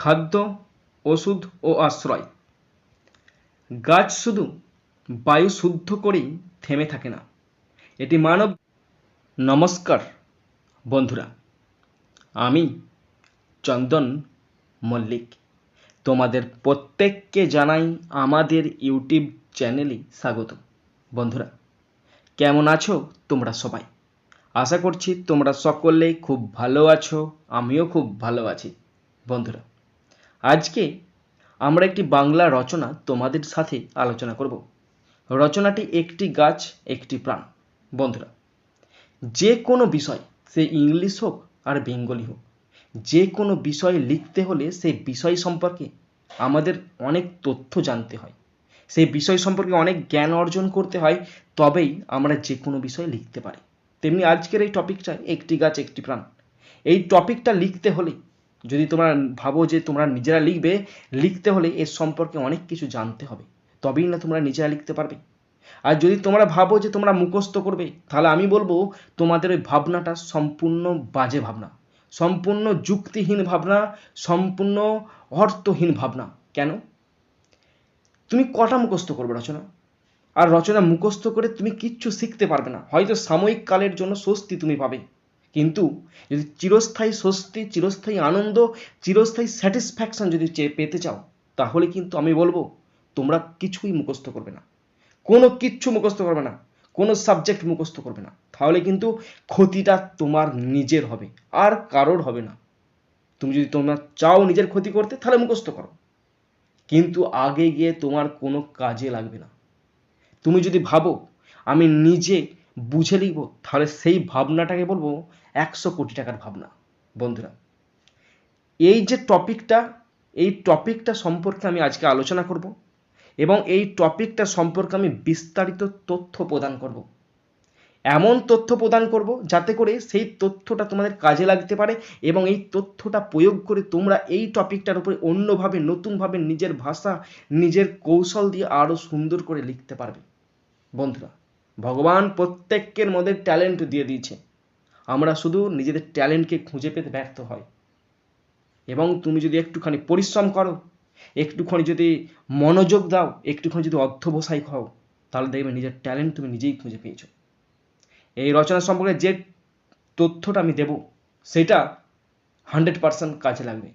খাদ্য, ওষুধ ও আশ্রয়। গাছ শুধু বায়ু শুদ্ধ করেই থেমে থাকে না। এটি মানব নমস্কার, বন্ধুরা। আমি চন্দন মল্লিক। তোমাদের প্রত্যেককে জানাই আমাদের ইউটিউব চ্যানেলে স্বাগত বন্ধুরা, কেমন আছো তোমরা সবাই? আশা করছি তোমরা সকলেই খুব ভালো আছো, আমিও খুব ভালো আছি। বন্ধুরা আজকে আমরা একটি বাংলা রচনা তোমাদের সাথে আলোচনা করব। রচনাটি একটি গাছ, একটি প্রাণ। বন্ধুরা, যে কোনো বিষয়, সে ইংলিশ হোক আর বেঙ্গলি হোক, যে কোনো বিষয় লিখতে হলে সেই বিষয় সম্পর্কে আমাদের অনেক তথ্য জানতে হয়। সেই বিষয় সম্পর্কে অনেক জ্ঞান অর্জন করতে হয়, তবেই আমরা যে কোনো বিষয় লিখতে পারি। তেমনি আজকের এই টপিকটা একটি গাছ, একটি প্রাণ। এই টপিকটা লিখতে হলে যদি তোমরা ভাবো যে তোমরা নিজেরা লিখবে, লিখতে হলে এর সম্পর্কে অনেক কিছু জানতে হবে। তবেই না তোমরা নিজেরা লিখতে পারবে। আর যদি তোমরা ভাবো যে তোমরা মুখস্থ করবে, তাহলে আমি বলব, তোমাদের ওই ভাবনাটা সম্পূর্ণ বাজে ভাবনা। সম্পূর্ণ যুক্তিহীন ভাবনা, সম্পূর্ণ অর্থহীন ভাবনা। কেন? তুমি কটা মুখস্থ করবে রচনা? আর রচনা মুখস্থ করে তুমি কিচ্ছু শিখতে পারবে না। হয়তো সাময়িক কালের জন্য স্বস্তি তুমি পাবে। কিন্তু যদি চিরস্থায়ী স্বস্তি, চিরস্থায়ী আনন্দ, চিরস্থায়ী স্যাটিসফ্যাকশন যদি চেয়ে পেতে চাও, তাহলে কিন্তু আমি বলব, তোমরা কিছুই মুখস্থ করবে না। কোনো কিচ্ছু মুখস্থ করবে না, কোনো সাবজেক্ট মুখস্থ করবে না। তাহলে কিন্তু ক্ষতিটা তোমার নিজের হবে, আর কারোর হবে না। তুমি যদি তোমরা চাও নিজের ক্ষতি করতে, তাহলে মুখস্থ করো। কিন্তু আগে গিয়ে তোমার কোনো কাজে লাগবে না। তুমি যদি ভাবো, আমি নিজে বুঝে লিখব, তাহলে সেই ভাবনাটাকে বলব একশো কোটি টাকার ভাবনা, বন্ধুরা। এই যে টপিকটা, এই টপিকটা সম্পর্কে আমি আজকে আলোচনা করব এবং এই টপিকটা সম্পর্কে আমি বিস্তারিত তথ্য প্রদান করব। এমন তথ্য প্রদান করব যাতে করে সেই তথ্যটা তোমাদের কাজে লাগতে পারে এবং এই তথ্যটা প্রয়োগ করে তোমরা এই টপিকটার উপরে অন্যভাবে, নতুনভাবে নিজের ভাষা, নিজের কৌশল দিয়ে আরও সুন্দর করে লিখতে পারবে। বন্ধুরা, ভগবান প্রত্যেকের মধ্যে ট্যালেন্ট দিয়ে দিয়েছে। আমরা শুধু নিজেদের ট্যালেন্টকে খুঁজে পেতে ব্যর্থ হয়। এবং তুমি যদি একটুখানি পরিশ্রম করো, একটুখানি যদি মনোযোগ দাও, একটুখানি যদি অর্থবসায়ী হও, তাহলে দেখবে নিজের ট্যালেন্ট তুমি নিজেই খুঁজে পেয়েছ। এই রচনা সম্পর্কে যে তথ্যটা আমি দেব, সেটা হান্ড্রেড পার্সেন্ট কাজে লাগবে।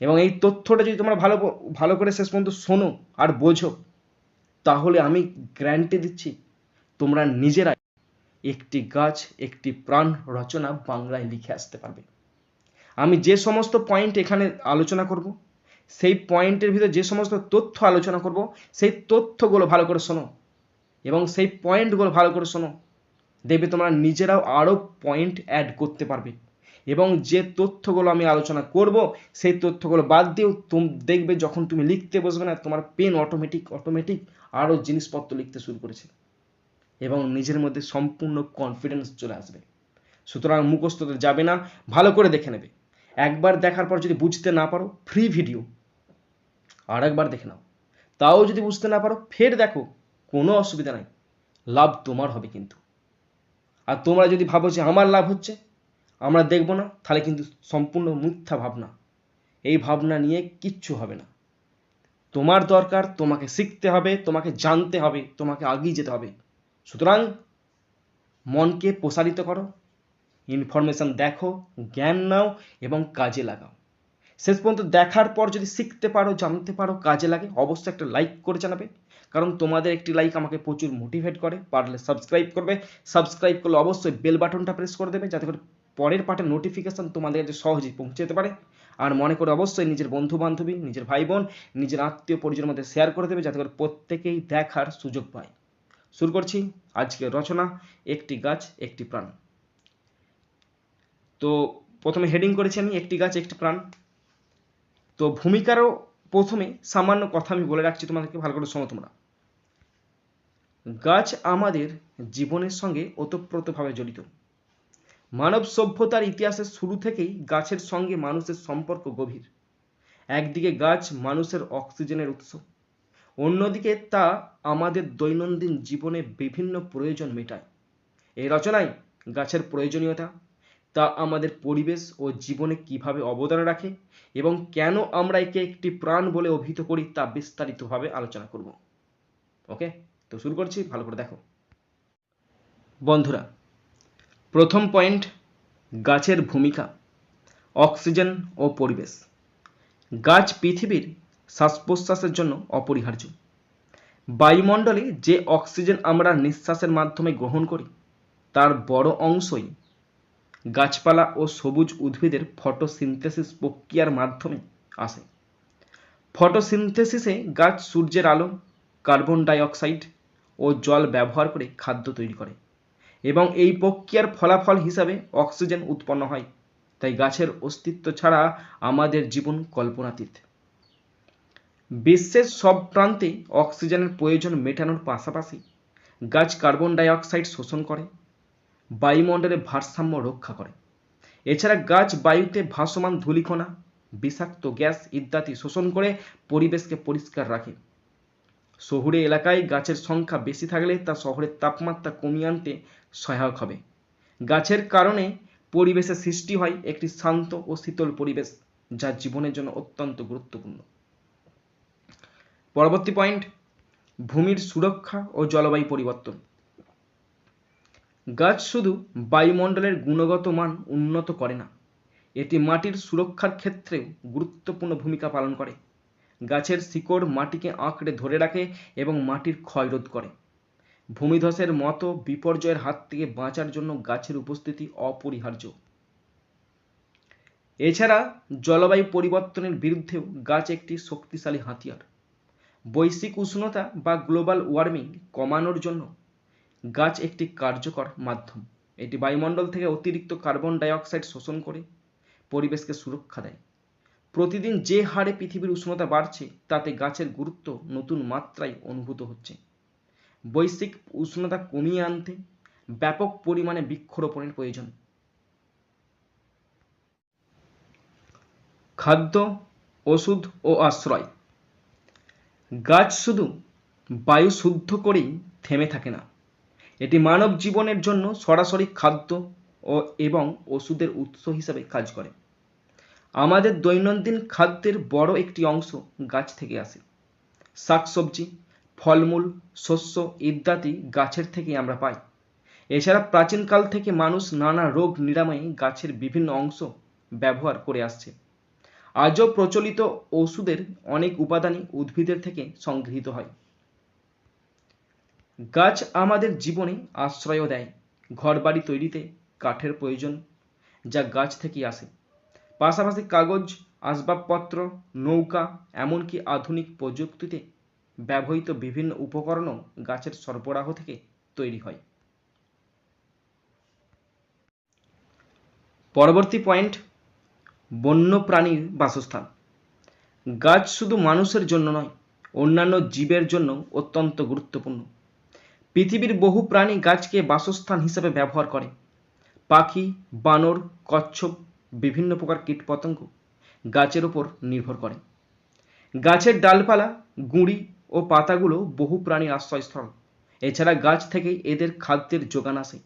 এবং এই তথ্যটা যদি তোমরা ভালো ভালো করে শেষ পর্যন্ত শোনো আর বোঝো, তাহলে আমি গ্যারান্টি দিচ্ছি তোমরা নিজেরাই একটি গাছ, একটি প্রাণ রচনা বাংলায় লিখে আসতে পারবে। আমি যে সমস্ত পয়েন্ট এখানে আলোচনা করব, সেই পয়েন্টের ভিতরে যে সমস্ত তথ্য আলোচনা করব, সেই তথ্যগুলো ভালো করে শোনো। এবং সেই পয়েন্টগুলো ভালো করে শোনো। দেখবে তোমরা নিজেরাও আরও পয়েন্ট অ্যাড করতে পারবে। এবং যে তথ্যগুলো আমি আলোচনা করব, সেই তথ্যগুলো বাদ দিয়েও তুমি, দেখবে যখন তুমি লিখতে বসবে না, তোমার পেন অটোমেটিক অটোমেটিক আরও জিনিসপত্র লিখতে শুরু করেছে। এবং নিজের মধ্যে সম্পূর্ণ কনফিডেন্স চলে আসবে। সুতরাং মুখস্থতে যাবে না, ভালো করে দেখে নেবে। একবার দেখার পর যদি বুঝতে না পারো ফ্রি ভিডিও আর একবার দেখে নাও। তাও যদি বুঝতে না পারো, ফের দেখো, কোনো অসুবিধা নাই। লাভ তোমার হবে কিন্তু। আর তোমরা যদি ভাবো যে আমার লাভ হচ্ছে, আমরা দেখব না, তাহলে কিন্তু সম্পূর্ণ মিথ্যা ভাবনা। এই ভাবনা নিয়ে কিচ্ছু হবে না। তোমার দরকার, তোমাকে শিখতে হবে, তোমাকে জানতে হবে, তোমাকে আগিয়ে যেতে হবে। সুতরাং মনকে প্রসারিত করো ইনফরমেশন দেখো, জ্ঞান নাও এবং কাজে লাগাও। শেষ পর্যন্ত দেখার পর যদি শিখতে পারো, জানতে পারো, কাজে লাগে, অবশ্যই একটা লাইক করে জানাবে। কারণ তোমাদের একটি লাইক আমাকে প্রচুর মোটিভেট করে, পারলে সাবস্ক্রাইব করবে। সাবস্ক্রাইব করলে অবশ্যই বেল বাটনটা প্রেস করে দেবে, যাতে করে পরের পার্টের নোটিফিকেশান তোমাদের কাছে সহজেই পৌঁছে যেতে পারে। আর মনে করে অবশ্যই নিজের বন্ধু বান্ধবী নিজের ভাই বোন, নিজের আত্মীয় পরিজনের মধ্যে শেয়ার করে দেবে, যাতে করে প্রত্যেকেই দেখার সুযোগ পায়। শুরু করছি আজকের রচনা, একটি গাছ, একটি প্রাণ। তো প্রথমে হেডিং করেছি আমি, একটি গাছ, একটি প্রাণ। তো ভূমিকারও প্রথমে সামান্য কথা আমি বলে রাখছি তোমাদেরকে, ভালো করে শোনো তোমরা। গাছ আমাদের জীবনের সঙ্গে ওতপ্রোতভাবে জড়িত। মানব সভ্যতার ইতিহাসের শুরু থেকেই গাছের সঙ্গে মানুষের সম্পর্ক গভীর। একদিকে গাছ মানুষের অক্সিজেনের উৎস অন্যদিকে তা আমাদের দৈনন্দিন জীবনে বিভিন্ন প্রয়োজন মেটায়। এই রচনায় গাছের প্রয়োজনীয়তা, তা আমাদের পরিবেশ ও জীবনে কীভাবে অবদান রাখে এবং কেন আমরা একে একটি প্রাণ বলে অভিহিত করি তা বিস্তারিতভাবে আলোচনা করব। ওকে? তো শুরু করছি, ভালো করে দেখো। বন্ধুরা, প্রথম পয়েন্ট, গাছের ভূমিকা, অক্সিজেন ও পরিবেশ। গাছ পৃথিবীর শ্বাস প্রশ্বাসের জন্য অপরিহার্য। বায়ুমণ্ডলে যে অক্সিজেন আমরা নিঃশ্বাসের মাধ্যমে গ্রহণ করি, তার বড় অংশই গাছপালা ও সবুজ উদ্ভিদের ফটোসিনথেসিস প্রক্রিয়ার মাধ্যমে আসে। ফটোসিনথেসিসে গাছ সূর্যের আলো, কার্বন ডাই অক্সাইড ও জল ব্যবহার করে খাদ্য তৈরি করে এবং এই প্রক্রিয়ার ফলাফল হিসাবে অক্সিজেন উৎপন্ন হয়। তাই গাছের অস্তিত্ব ছাড়া আমাদের জীবন কল্পনাতীত। বিশ্বের সব প্রান্তে অক্সিজেনের প্রয়োজন মেটানোর পাশাপাশি গাছ কার্বন ডাই অক্সাইড শোষণ করে বায়ুমণ্ডলে ভারসাম্য রক্ষা করে। এছাড়া গাছ বায়ুতে ভাসমান ধূলিকণা, বিষাক্ত গ্যাস ইত্যাদি শোষণ করে পরিবেশকে পরিষ্কার রাখে। শহুরে এলাকায় গাছের সংখ্যা বেশি থাকলে তা শহরের তাপমাত্রা কমিয়ে আনতে সহায়ক হবে। গাছের কারণে পরিবেশে সৃষ্টি হয় একটি শান্ত ও শীতল পরিবেশ, যা জীবনের জন্য অত্যন্ত গুরুত্বপূর্ণ। পরবর্তী পয়েন্ট ভূমির সুরক্ষা ও জলবায়ু পরিবর্তন। গাছ শুধু বায়ুমণ্ডলের গুণগত মান উন্নত করে না, এটি মাটির সুরক্ষার ক্ষেত্রেও গুরুত্বপূর্ণ ভূমিকা পালন করে। গাছের শিকড় মাটিকে আঁকড়ে ধরে রাখে এবং মাটির ক্ষয় রোধ করে। ভূমিধসের মতো বিপর্যয়ের হাত থেকে বাঁচার জন্য গাছের উপস্থিতি অপরিহার্য। এছাড়া জলবায়ু পরিবর্তনের বিরুদ্ধেও গাছ একটি শক্তিশালী হাতিয়ার। বৈশ্বিক উষ্ণতা বা গ্লোবাল ওয়ার্মিং কমানোর জন্য গাছ একটি কার্যকর মাধ্যম। এটি বায়ুমণ্ডল থেকে অতিরিক্ত কার্বন ডাইঅক্সাইড শোষণ করে পরিবেশকে সুরক্ষা দেয়। প্রতিদিন যে হারে পৃথিবীর উষ্ণতা বাড়ছে, তাতে গাছের গুরুত্ব নতুন মাত্রায় অনুভূত হচ্ছে। বৈশ্বিক উষ্ণতা কমিয়ে আনতে ব্যাপক পরিমাণে বৃক্ষরোপণের প্রয়োজন। খাদ্য, ওষুধ ও আশ্রয়। গাছ শুধু বায়ু শুদ্ধ করেই থেমে থাকে না। এটি মানব জীবনের জন্য সরাসরি খাদ্য ও এবং ওষুধের উৎস হিসাবে কাজ করে। আমাদের দৈনন্দিন খাদ্যের বড় একটি অংশ গাছ থেকে আসে। শাকসবজি, ফলমূল, শস্য ইত্যাদি গাছের থেকেই আমরা পাই। এছাড়া প্রাচীনকাল থেকে মানুষ নানা রোগ নিরাময়ে গাছের বিভিন্ন অংশ ব্যবহার করে আসছে। আজও প্রচলিত ওষুধের অনেক উপাদানই উদ্ভিদের থেকে সংগৃহীত হয়। গাছ আমাদের জীবনে আশ্রয়ও দেয়। ঘরবাড়ি তৈরিতে কাঠের প্রয়োজন যা গাছ থেকেই আসে। পাশাপাশি কাগজ, আসবাবপত্র, নৌকা, এমনকি আধুনিক প্রযুক্তিতে ব্যবহৃত বিভিন্ন উপকরণও গাছের সরবরাহ থেকে তৈরি হয়। পরবর্তী পয়েন্ট বন্য প্রাণীর বাসস্থান। গাছ শুধু মানুষের জন্য নয়, অন্যান্য জীবের জন্য অত্যন্ত গুরুত্বপূর্ণ। পৃথিবীর বহু প্রাণী গাছকে বাসস্থান হিসেবে ব্যবহার করে। পাখি, বানর, কচ্ছপ, বিভিন্ন প্রকার কীটপতঙ্গ গাছের ওপর নির্ভর করে। গাছের ডালপালা, গুঁড়ি ও পাতাগুলো বহু প্রাণীর আশ্রয়স্থল। এছাড়া গাছ থেকে এদের খাদ্যের যোগান আসে।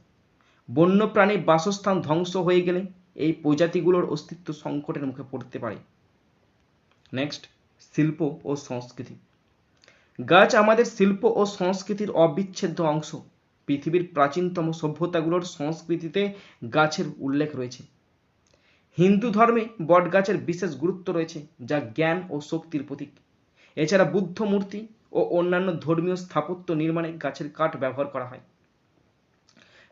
বন্য প্রাণীর বাসস্থান ধ্বংস হয়ে গেলে এই প্রজাতিগুলোর অস্তিত্ব সংকটের মুখে পড়তে পারে। নেক্সট শিল্প ও সংস্কৃতি। গাছ আমাদের শিল্প ও সংস্কৃতির অবিচ্ছেদ্য অংশ। পৃথিবীর প্রাচীনতম সভ্যতাগুলোর সংস্কৃতিতে গাছের উল্লেখ রয়েছে। হিন্দু ধর্মে বট গাছের বিশেষ গুরুত্ব রয়েছে, যা জ্ঞান ও শক্তির প্রতীক। এছাড়া বুদ্ধ মূর্তি ও অন্যান্য ধর্মীয় স্থাপত্য নির্মাণে গাছের কাঠ ব্যবহার করা হয়।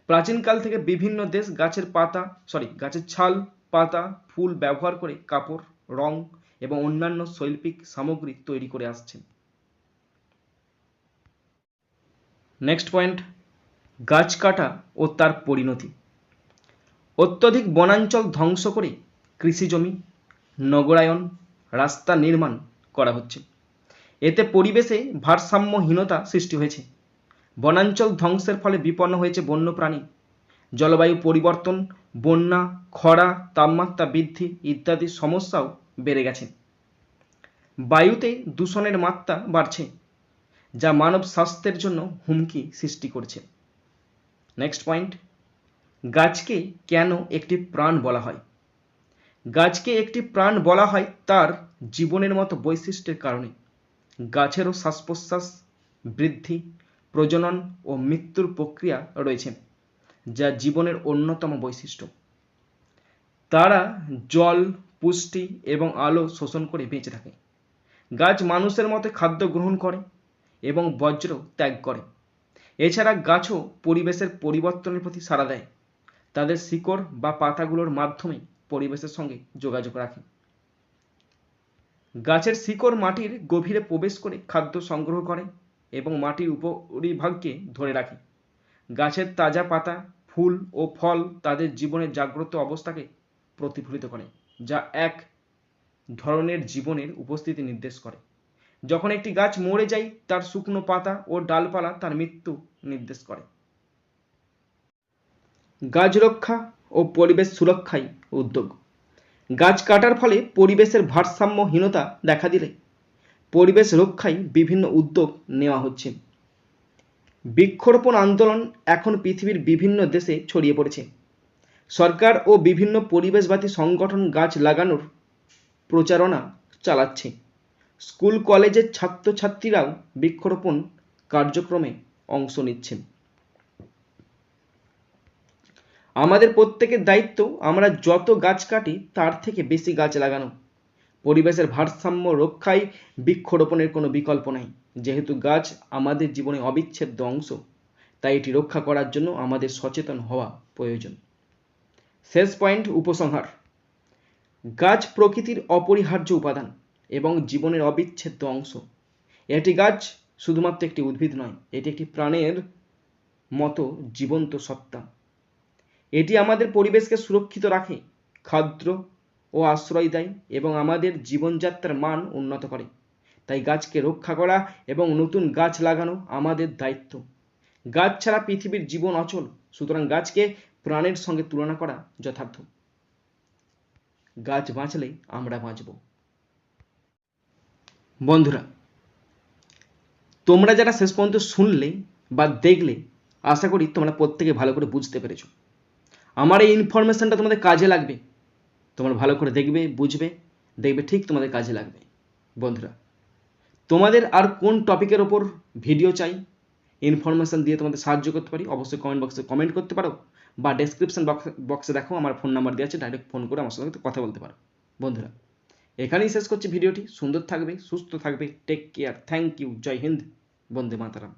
প্রাচীনকাল থেকে বিভিন্ন দেশ গাছের পাতা সরি গাছের ছাল, পাতা, ফুল ব্যবহার করে কাপড়, রং এবং অন্যান্য শৈল্পিক সামগ্রী তৈরি করে আসছেন। নেক্সট পয়েন্ট গাছ কাটা ও তার পরিণতি। অত্যধিক বনাঞ্চল ধ্বংস করে কৃষিজমি নগরায়ন, রাস্তা নির্মাণ করা হচ্ছে। এতে পরিবেশে ভারসাম্যহীনতা সৃষ্টি হয়েছে। বনাঞ্চল ধ্বংসের ফলে বিপন্ন হয়েছে বন্যপ্রাণী। জলবায়ু পরিবর্তন, বন্যা, খরা, তাপমাত্রা বৃদ্ধি ইত্যাদি সমস্যাও বেড়ে গেছে। বায়ুতে দূষণের মাত্রা বাড়ছে, যা মানব স্বাস্থ্যের জন্য হুমকি সৃষ্টি করছে। নেক্সট পয়েন্ট গাছকে কেন একটি প্রাণ বলা হয়? গাছকে একটি প্রাণ বলা হয় তার জীবনের মতো বৈশিষ্ট্যের কারণে। গাছেরও শ্বাস প্রশ্বাস বৃদ্ধি প্রজনন ও মৃত্যুর প্রক্রিয়া রয়েছে, যা জীবনের অন্যতম বৈশিষ্ট্য। তারা জল, পুষ্টি এবং আলো শোষণ করে বেঁচে থাকে। গাছ মানুষের মতো খাদ্য গ্রহণ করে এবং বজ্র ত্যাগ করে। এছাড়া গাছও পরিবেশের পরিবর্তনের প্রতি সাড়া দেয়। তাদের শিকড় বা পাতাগুলোর মাধ্যমে পরিবেশের সঙ্গে যোগাযোগ রাখে। গাছের শিকড় মাটির গভীরে প্রবেশ করে খাদ্য সংগ্রহ করে এবং মাটির উপরিভাগকে ধরে রাখে। গাছের তাজা পাতা, ফুল ও ফল তাদের জীবনের জাগ্রত অবস্থাকে প্রতিফলিত করে, যা এক ধরনের জীবনের উপস্থিতি নির্দেশ করে। যখন একটি গাছ মরে যায়, তার শুকনো পাতা ও ডালপালা তার মৃত্যু নির্দেশ করে। গাছ রক্ষা ও পরিবেশ সুরক্ষায় উদ্যোগ। গাছ কাটার ফলে পরিবেশের ভারসাম্যহীনতা দেখা দিলে পরিবেশ রক্ষায় বিভিন্ন উদ্যোগ নেওয়া হচ্ছে। বৃক্ষরোপণ আন্দোলন এখন পৃথিবীর বিভিন্ন দেশে ছড়িয়ে পড়েছে। সরকার ও বিভিন্ন পরিবেশবাদী সংগঠন গাছ লাগানোর প্রচারণা চালাচ্ছে। স্কুল, কলেজের ছাত্রছাত্রীরাও বৃক্ষরোপণ কার্যক্রমে অংশ নিচ্ছেন। আমাদের প্রত্যেকের দায়িত্ব, আমরা যত গাছ কাটি, তার থেকে বেশি গাছ লাগানো। পরিবেশের ভারসাম্য রক্ষায় বৃক্ষরোপণের কোনো বিকল্প নাই। যেহেতু গাছ আমাদের জীবনে অবিচ্ছেদ্য অংশ, তাই এটি রক্ষা করার জন্য আমাদের সচেতন হওয়া প্রয়োজন। শেষ পয়েন্ট, উপসংহার। গাছ প্রকৃতির অপরিহার্য উপাদান এবং জীবনের অবিচ্ছেদ্য অংশ। এটি গাছ শুধুমাত্র একটি উদ্ভিদ নয়, এটি একটি প্রাণের মতো জীবন্ত সত্তা। এটি আমাদের পরিবেশকে সুরক্ষিত রাখে। খাদ্য ও আশ্রয় দেয় এবং আমাদের জীবনযাত্রার মান উন্নত করে। তাই গাছকে রক্ষা করা এবং নতুন গাছ লাগানো আমাদের দায়িত্ব। গাছ ছাড়া পৃথিবীর জীবন অচল, সুতরাং গাছকে প্রাণের সঙ্গে তুলনা করা যথার্থ। গাছ বাঁচলে আমরা বাঁচব। বন্ধুরা, তোমরা যারা শেষ পর্যন্ত শুনলে বা দেখলে, আশা করি তোমরা প্রত্যেকে ভালো করে বুঝতে পেরেছ। আমার এই ইনফরমেশনটা তোমাদের কাজে লাগবে। তোমরা ভালো করে দেখবে, বুঝবে, দেখবে ঠিক তোমাদের কাজে লাগবে। বন্ধুরা, তোমাদের আর কোন টপিকের ওপর ভিডিও চাই ইনফরমেশন দিয়ে তোমাদের সাহায্য করতে পারি, অবশ্যই কমেন্ট বক্সে কমেন্ট করতে পারো বা ডেসক্রিপশন বক্সে দেখো, আমার ফোন নাম্বার দেওয়া আছে ডাইরেক্ট ফোন করে আমার সঙ্গে কথা বলতে পারো। বন্ধুরা, এখানেই শেষ করছি ভিডিওটি, সুন্দর থাকবে, সুস্থ থাকবে take care thank you Joy Hind, Vande Mataram.